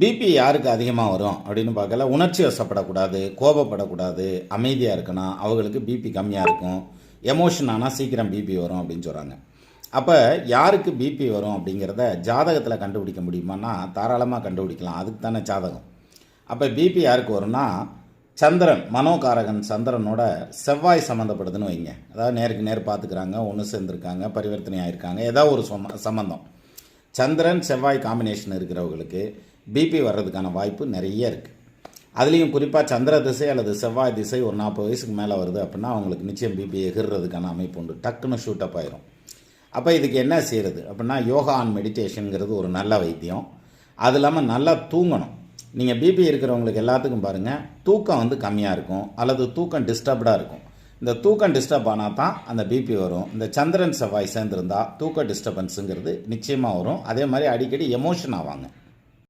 BP யாருக்கு அதிகமாக வரும் அப்படின்னு பார்க்கல உணர்ச்சி வசப்படக்கூடாது கோபப்படக்கூடாது அமைதியாக இருக்கணும் அவங்களுக்கு பிபி கம்மியாக இருக்கும் எமோஷன் ஆனால் சீக்கிரம் பிபி வரும் அப்படின்னு சொல்கிறாங்க அப்போ யாருக்கு பிபி வரும் அப்படிங்கிறத ஜாதகத்தில் கண்டுபிடிக்க முடியுமான்னா தாராளமாக கண்டுபிடிக்கலாம். அதுக்கு தானே ஜாதகம். அப்போ பிபி யாருக்கு வரும்னா சந்திரன் மனோகாரகன் சந்திரனோட செவ்வாய் சம்மந்தப்படுதுன்னு வைங்க. அதாவது நேருக்கு நேர் பார்த்துக்கிறாங்க ஒன்று சேர்ந்துருக்காங்க பரிவர்த்தனை ஆயிருக்காங்க ஏதாவது ஒரு சம்ம சம்மந்தம் சந்திரன் செவ்வாய் காம்பினேஷன் இருக்கிறவங்களுக்கு பிபி வர்றதுக்கான வாய்ப்பு நிறைய இருக்குது அதுலேயும் குறிப்பாக சந்திர திசை அல்லது செவ்வாய் திசை ஒரு நாற்பது வயசுக்கு மேலே வருது அப்படின்னா அவங்களுக்கு நிச்சயம் பிபி எகிர்றதுக்கான அமைப்பு உண்டு. டக்குன்னு ஷூட் அப் ஆயிரும். அப்போ இதுக்கு என்ன செய்கிறது அப்படின்னா யோகா அண்ட் மெடிடேஷனுங்கிறது ஒரு நல்ல வைத்தியம். அது இல்லாமல் நல்லா தூங்கணும். நீங்கள் பிபி இருக்கிறவங்களுக்கு எல்லாத்துக்கும் பாருங்கள் தூக்கம் வந்து கம்மியாக இருக்கும் அல்லது தூக்கம் டிஸ்டர்ப்டாக இருக்கும். இந்த தூக்கம் டிஸ்டர்ப் ஆனால் தான் அந்த பிபி வரும். இந்த சந்திரன் செவ்வாய் சேர்ந்துருந்தா தூக்க டிஸ்டர்பன்ஸுங்கிறது நிச்சயமாக வரும். அதே மாதிரி அடிக்கடி எமோஷன் ஆவாங்க.